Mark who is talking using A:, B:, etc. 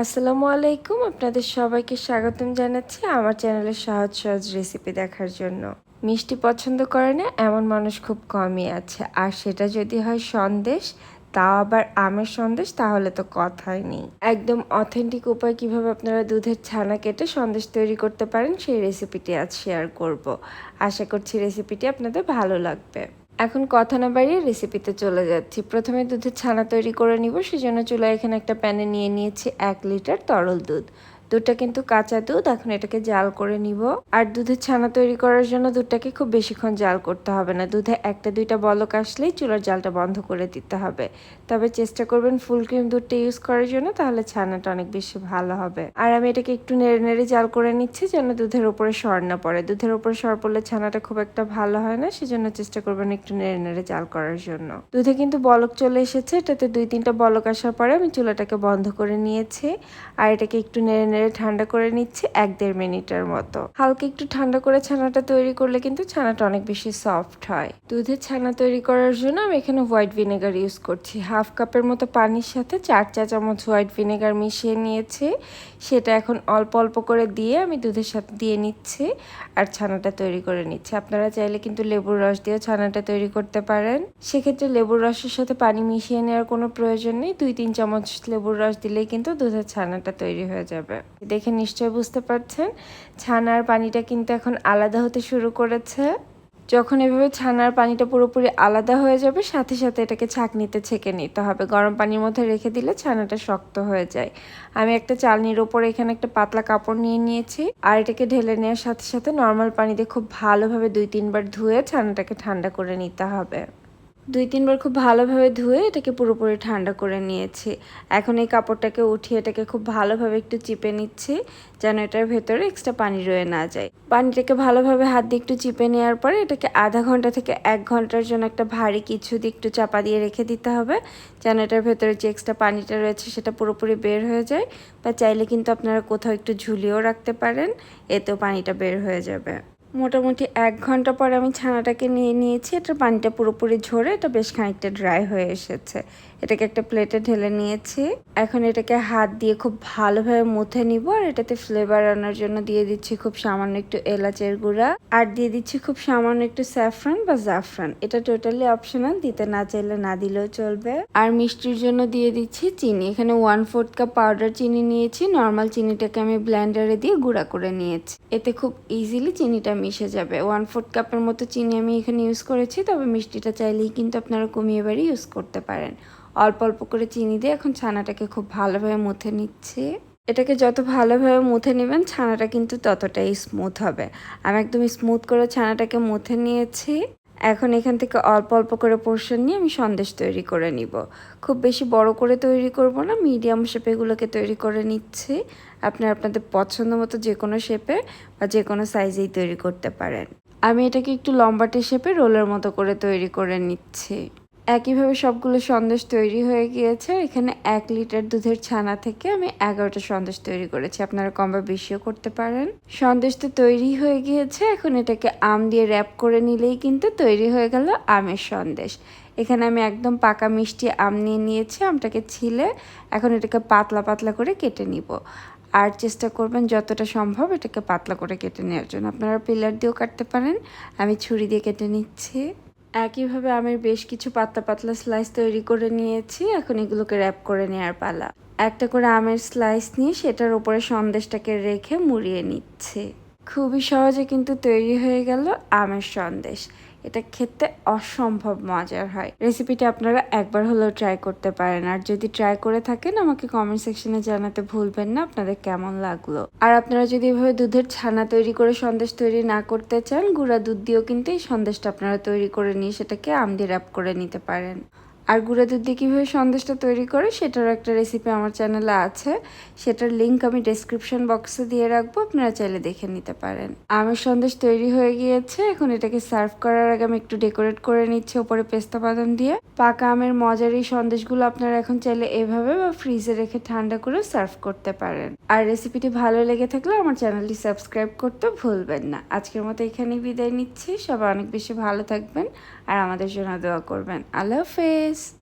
A: আসসালামু আলাইকুম। আপনাদের সবাইকে স্বাগতম জানাচ্ছি আমার চ্যানেলের সহজ সহজ রেসিপি দেখার জন্য। মিষ্টি পছন্দ করে না, এমন মানুষ খুব কমই আছে। আর সেটা যদি হয় সন্দেশ, তাও আবার আমের সন্দেশ, তাহলে তো কথাই নেই। একদম অথেন্টিক উপায় কীভাবে আপনারা দুধের ছানা কেটে সন্দেশ তৈরি করতে পারেন, সেই রেসিপিটি আজ শেয়ার করব। আশা করছি রেসিপিটি আপনাদের ভালো লাগবে। এখন কথা না বাড়িয়ে রেসিপিতে চলে যাচ্ছি। প্রথমে দুধের ছানা তৈরি করে নিব, সেজন্য চুলায় এখানে একটা প্যানে নিয়ে নিয়েছি এক লিটার তরল দুধ। দুধটা কিন্তু কাঁচা দুধ, এখন এটাকে জাল করে নিব। আর দুধের ছানা তৈরি করার জন্য দুধটাকে খুব বেশিক্ষণ জাল করতে হবে না। দুধে একটা দুইটা বলক আসলেই চুলার জালটা বন্ধ করে দিতে হবে। তবে চেষ্টা করবেন ফুল ক্রিম দুধটা ইউজ করার জন্য, তাহলে ছানাটা অনেক বেশি ভালো হবে। আর আমি এটাকে একটু নেড়ে নেড়ে জাল করে নিচ্ছি যেন দুধের উপরে সর না পড়ে। দুধের উপরে সর পড়লে ছানাটা খুব একটা ভালো হয় না, সেজন্য চেষ্টা করবেন একটু নেড়ে নেড়ে জাল করার জন্য। দুধে কিন্তু বলক চলে এসেছে, এটাতে দুই তিনটা বলক আসার পরে আমি চুলাটাকে বন্ধ করে নিয়েছি। আর এটাকে একটু নেড়ে নেড়ে ঠান্ডা করে নিচ্ছি এক দেড় মিনিটের মতো। হালকা একটু ঠান্ডা করে ছানাটা তৈরি করলে কিন্তু ছানাটা অনেক বেশি সফট হয়। দুধের ছানা তৈরি করার জন্য আমি এখানে হোয়াইট ভিনেগার ইউজ করছি। হাফ কাপের মতো পানির সাথে চার চা চামচ হোয়াইট ভিনেগার মিশিয়ে নিয়েছি। সেটা এখন অল্প অল্প করে দিয়ে আমি দুধের সাথে দিয়ে নিচ্ছি আর ছানাটা তৈরি করে নিচ্ছি। আপনারা চাইলে কিন্তু লেবুর রস দিয়েও ছানাটা তৈরি করতে পারেন। সেক্ষেত্রে লেবুর রসের সাথে পানি মিশিয়ে নেওয়ার কোনো প্রয়োজন নেই। দুই, তিন চামচ লেবুর রস দিলেই কিন্তু দুধের ছানাটা তৈরি হয়ে যাবে। দেখে নিশ্চয় বুঝতে পারছেন। ছানার পানিটা কিন্তু এখন আলাদা হতে শুরু করেছে। যখন এভাবে ছানার পানিটা পুরোপুরি আলাদা হয়ে যাবে, সাথে সাথে এটাকে ছাঁকনিতে ছেঁকে নিতে হবে। গরম পানির মধ্যে রেখে দিলে ছানাটা শক্ত হয়ে যায়। আমি একটা চালনির ওপরে এখানে একটা পাতলা কাপড় নিয়ে নিয়েছি আর এটাকে ঢেলে নেওয়ার সাথে সাথে নর্মাল পানিতে খুব ভালোভাবে দুই তিনবার ধুয়ে ছানাটাকে ঠান্ডা করে নিতে হবে। দুই, তিনবার খুব ভালোভাবে ধুয়ে এটাকে পুরোপুরি ঠান্ডা করে নিয়েছি। এখন এই কাপড়টাকে উঠিয়ে এটাকে খুব ভালোভাবে একটু চিপে নিচ্ছি, যেন এটার ভেতরে এক্সট্রা পানি রয়ে না যায়। পানিটাকে ভালোভাবে হাত দিয়ে একটু চিপে নেওয়ার পরে এটাকে আধা ঘণ্টা থেকে এক ঘণ্টার জন্য একটা ভারী কিছু দিয়ে একটু চাপা দিয়ে রেখে দিতে হবে, যেন এটার ভেতরে যে এক্সট্রা পানিটা রয়েছে সেটা পুরোপুরি বের হয়ে যায় বা চাইলে কিন্তু আপনারা কোথাও একটু ঝুলিয়েও রাখতে পারেন, এতেও পানিটা বের হয়ে যাবে। মোটামুটি এক ঘণ্টা পরে আমি ছানাটাকে নিয়ে নিয়েছি। এটা পানিটা পুরোপুরি ঝরে, এটা বেশ খানিকটা ড্রাই হয়ে এসেছে। এটাকে একটা প্লেটে ঢেলে নিয়েছি। এখন এটাকে হাত দিয়ে খুব ভালোভাবে মুথে নিব আর এটাতে ফ্লেভার আনার জন্য দিয়ে দিচ্ছি খুব সামান্য একটু এলাচের গুঁড়া। আর দিয়ে দিচ্ছি খুব সামান্য একটু স্যাফরান বা জাফরান। এটা টোটালি অপশনাল দিতে না চাইলে না দিলেও চলবে। আর মিষ্টির জন্য দিয়ে দিচ্ছি চিনি। এখানে ওয়ান ফোর্থ কাপ পাউডার চিনি নিয়েছি। নর্মাল চিনিটাকে আমি ব্ল্যান্ডারে দিয়ে গুঁড়া করে নিয়েছি। এতে খুব ইজিলি চিনিটা মিশে যাবে। ওয়ান ফোর্থ কাপের মতো চিনি আমি এখানে ইউজ করেছি, তবে মিষ্টিটা চাইলেই কিন্তু আপনারা কমিয়ে বাড়ি ইউজ করতে পারেন। অল্প অল্প করে চিনি দিয়ে এখন ছানাটাকে খুব ভালোভাবে মুথে নিচ্ছে। এটাকে যত ভালোভাবে মুথে নেবেন, ছানাটা কিন্তু ততটাই স্মুথ হবে। আমি একদম স্মুথ করে ছানাটাকে মুথে নিয়েছি। এখন এখান থেকে অল্প অল্প করে পোর্শন নিয়ে আমি সন্দেশ তৈরি করে নিব। খুব বেশি বড় করে তৈরি করব না মিডিয়াম শেপেগুলোকে তৈরি করে নিচ্ছি। আপনি আপনাদের পছন্দ মতো যে কোনো শেপে বা যে কোনো সাইজেই তৈরি করতে পারেন। আমি এটাকে একটু লম্বাটে শেপে রোলের মতো করে তৈরি করে নিচ্ছি। একইভাবে সবগুলো সন্দেশ তৈরি হয়ে গিয়েছে। এখানে এক লিটার দুধের ছানা থেকে আমি এগারোটা সন্দেশ তৈরি করেছি। আপনারা কম বা বেশিও করতে পারেন। সন্দেশ তো তৈরি হয়ে গিয়েছে। এখন এটাকে আম দিয়ে র্যাপ করে নিলেই কিন্তু তৈরি হয়ে গেল আমের সন্দেশ। এখানে আমি একদম পাকা মিষ্টি আম নিয়ে নিয়েছি, আমটাকে ছিলে। এখন এটাকে পাতলা পাতলা করে কেটে নিব। আর চেষ্টা করবেন যতটা সম্ভব এটাকে পাতলা করে কেটে নেওয়ার জন্য। আপনারা পিলার দিয়েও কাটতে পারেন। আমি ছুরি দিয়ে কেটে নিচ্ছি। একইভাবে আমি বেশ কিছু পাতলা পাতলা স্লাইস তৈরি করে নিয়েছি। এখন এগুলোকে র্যাপ করে নেওয়ার পালা। একটা করে আমের স্লাইস নিয়ে সেটার উপরে সন্দেশটাকে রেখে মুড়িয়ে নিচ্ছে। খুবই সহজে কিন্তু তৈরি হয়ে গেল আমের সন্দেশ। এটা খেতে অসম্ভব মজার হয়। রেসিপিটা আপনারা একবার হলেও ট্রাই করতে পারেন। আর যদি ট্রাই করে থাকেন, আমাকে কমেন্ট সেকশনে জানাতে ভুলবেন না, আপনাদের কেমন লাগল? আর আপনারা যদি এভাবে দুধের ছানা তৈরি করে সন্দেশ তৈরি না করতে চান, গুঁড়া দুধ দিয়েও কিন্তু এই সন্দেশটা আপনারা তৈরি করে নিয়ে সেটাকে আম দিয়ে র্যাপ করে নিতে পারেন। আর গুঁড়া দুধ দিয়ে কীভাবে সন্দেশটা তৈরি করে সেটারও একটা রেসিপি আমার চ্যানেলে আছে। সেটার লিঙ্ক আমি ডেসক্রিপশন বক্সে দিয়ে রাখব, আপনারা চাইলে দেখে নিতে পারেন। আমের সন্দেশ তৈরি হয়ে গিয়েছে, এখন এটাকে সার্ভ করার আগে আমি একটু ডেকোরেট করে নিচ্ছি ওপরে পেস্তা বাদাম দিয়ে। পাকা আমের মজার এই সন্দেশগুলো আপনারা এখন চাইলে এভাবে বা ফ্রিজে রেখে ঠান্ডা করে সার্ভ করতে পারেন। আর রেসিপিটি ভালো লেগে থাকলে আমার চ্যানেলটি সাবস্ক্রাইব করতে ভুলবেন না। আজকের মতো এখানেই বিদায় নিচ্ছি। সবাই অনেক বেশি ভালো থাকবেন আর আমাদের জন্য দোয়া করবেন। আল্লাহ হাফেজ।